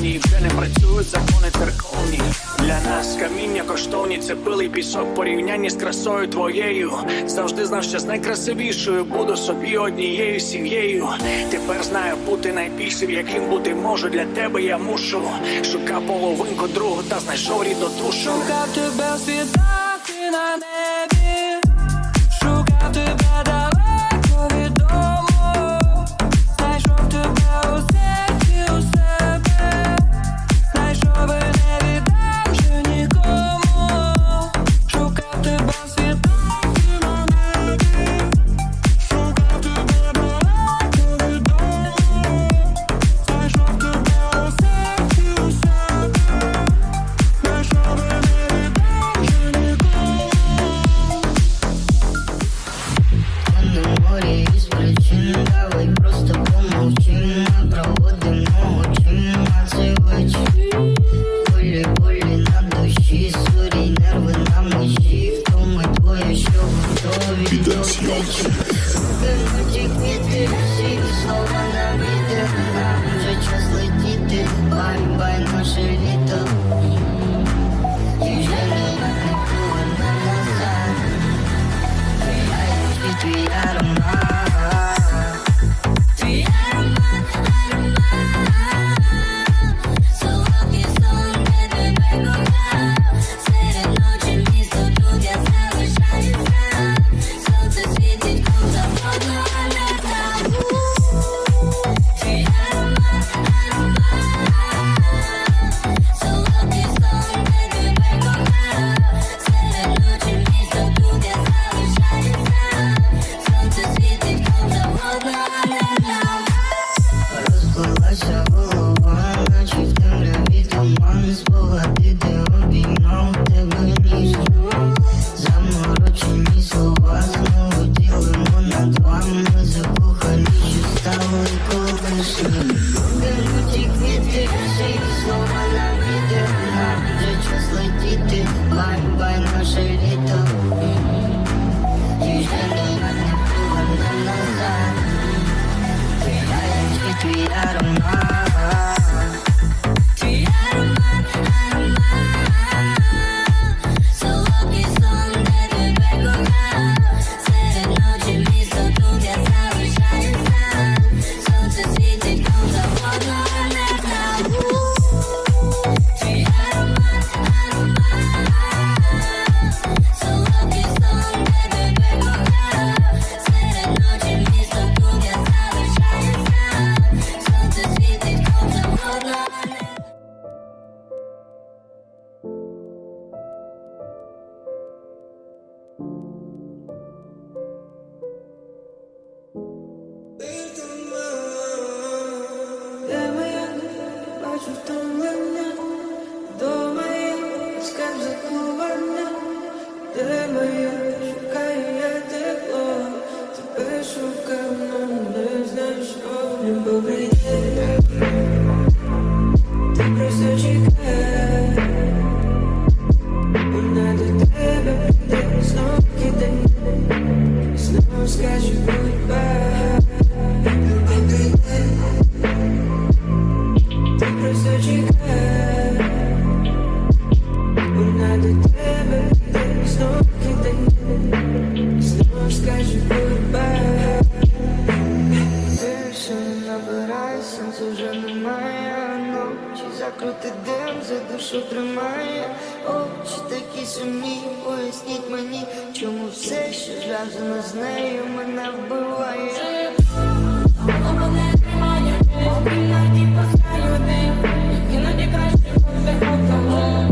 законі, вже не працюють закони церковні. Для нас каміння коштовні, це пили пісок, порівнянні з красою твоєю. Завжди знав, що з найкрасивішою буду собі однією сім'єю. Тепер знаю бути найбільшим, яким бути можу. Для тебе я мушу. Шукав половинку другу та знайшов рідну душу. Шукав тебе світати на небі, шукав тебе. Серце втомлення, дома я пускай заховання, де моя шукаю я тепло, тебе шукав, ну, не знаю, що. Не побрити. сумію, поясніть мені, чому все, що зв'язано з нею, мене вбиває. мене тримає, обріляні посередині, іноді краще буде одного.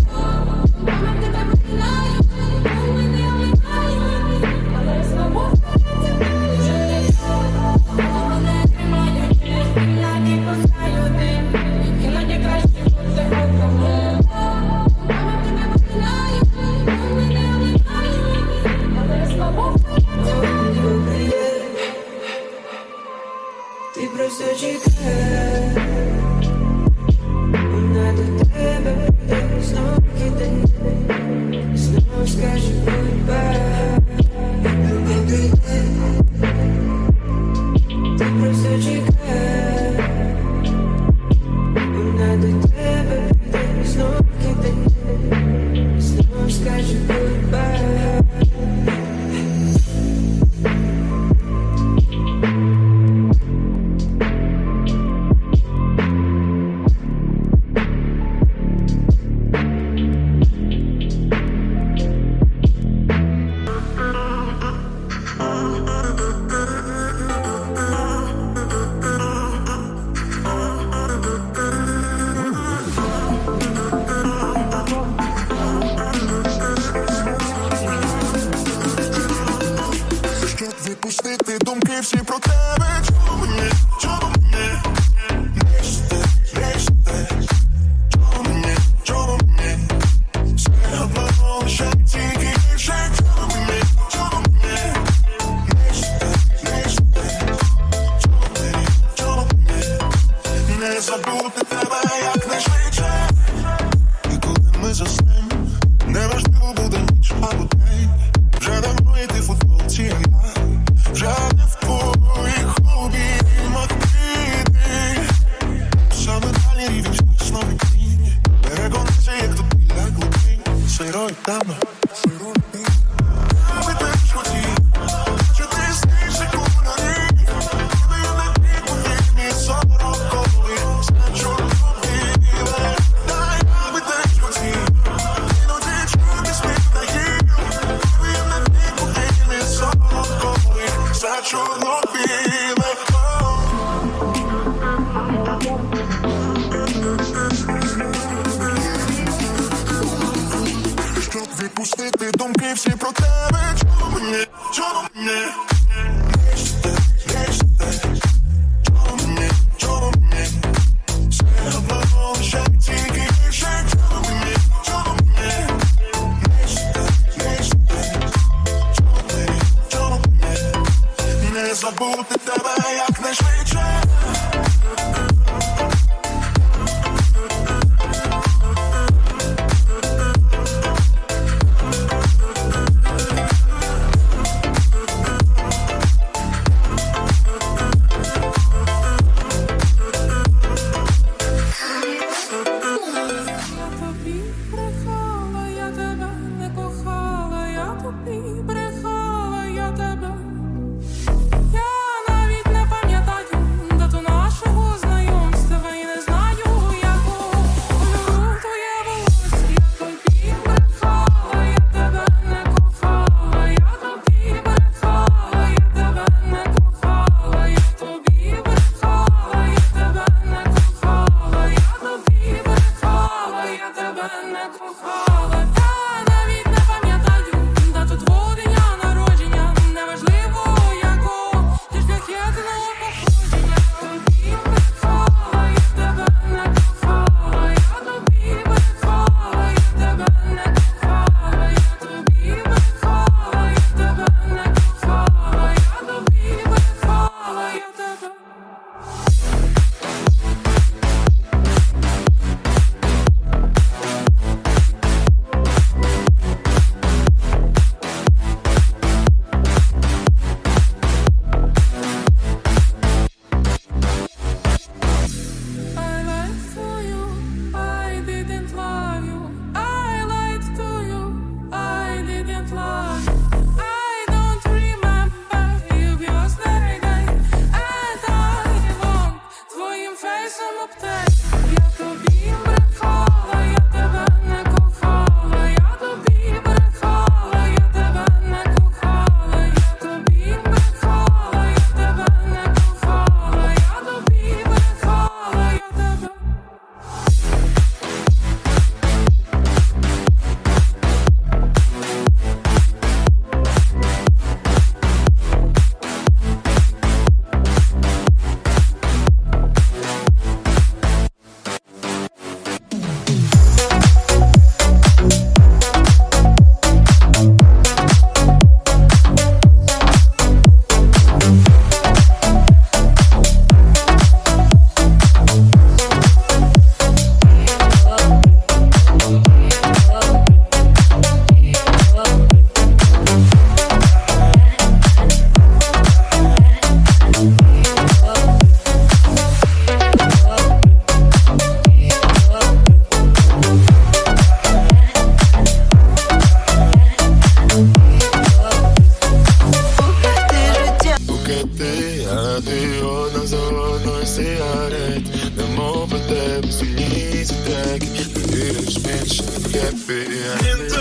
uitkijkt. De mogelijkheid is niet te denken. De huur is mensen.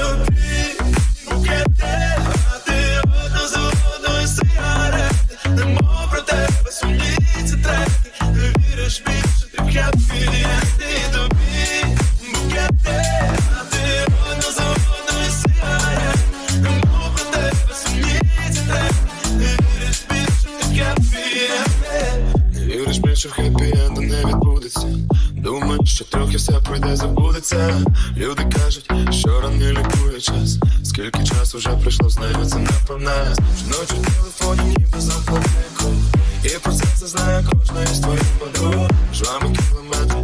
вийшло, здається, напевне Ночі в телефоні ніби за планеку І про це це знає кожна із твоїх подруг Жвами кілометр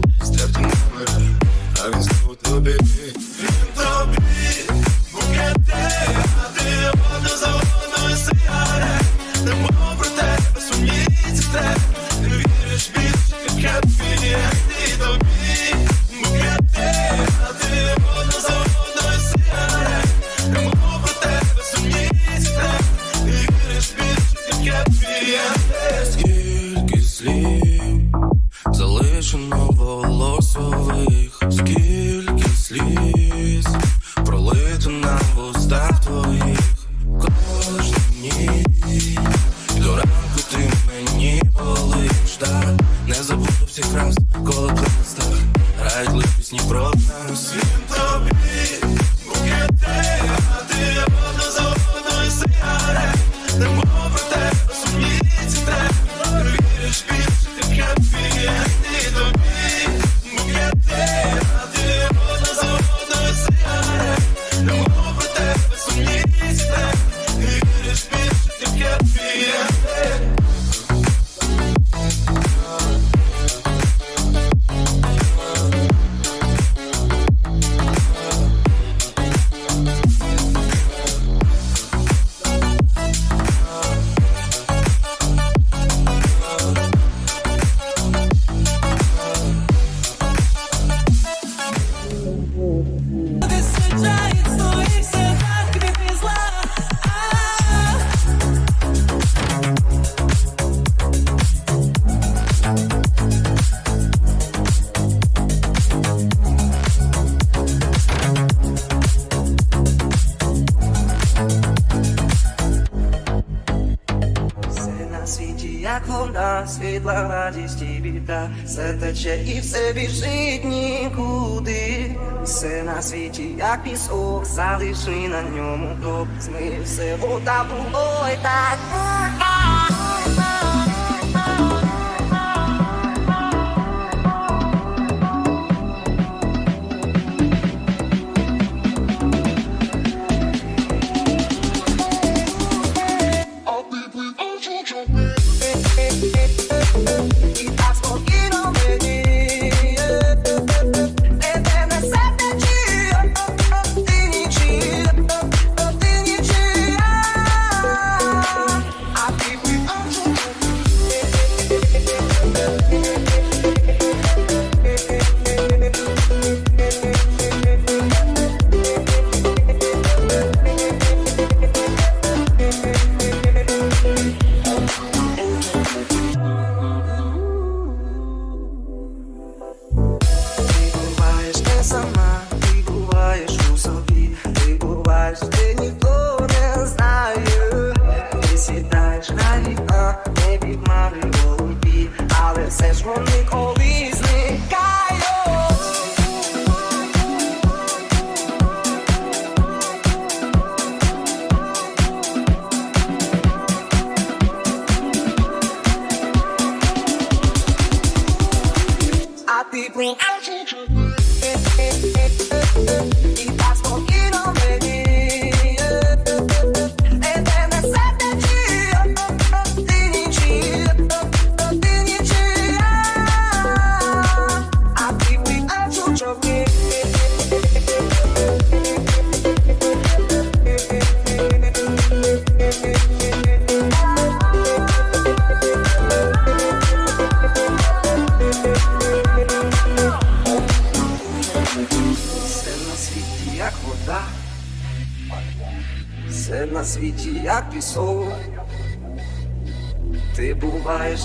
світла, радість і біда, все тече і все біжить нікуди, все на світі, як пісок, залиши на ньому крок, змився вода, було й так.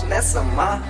nessa má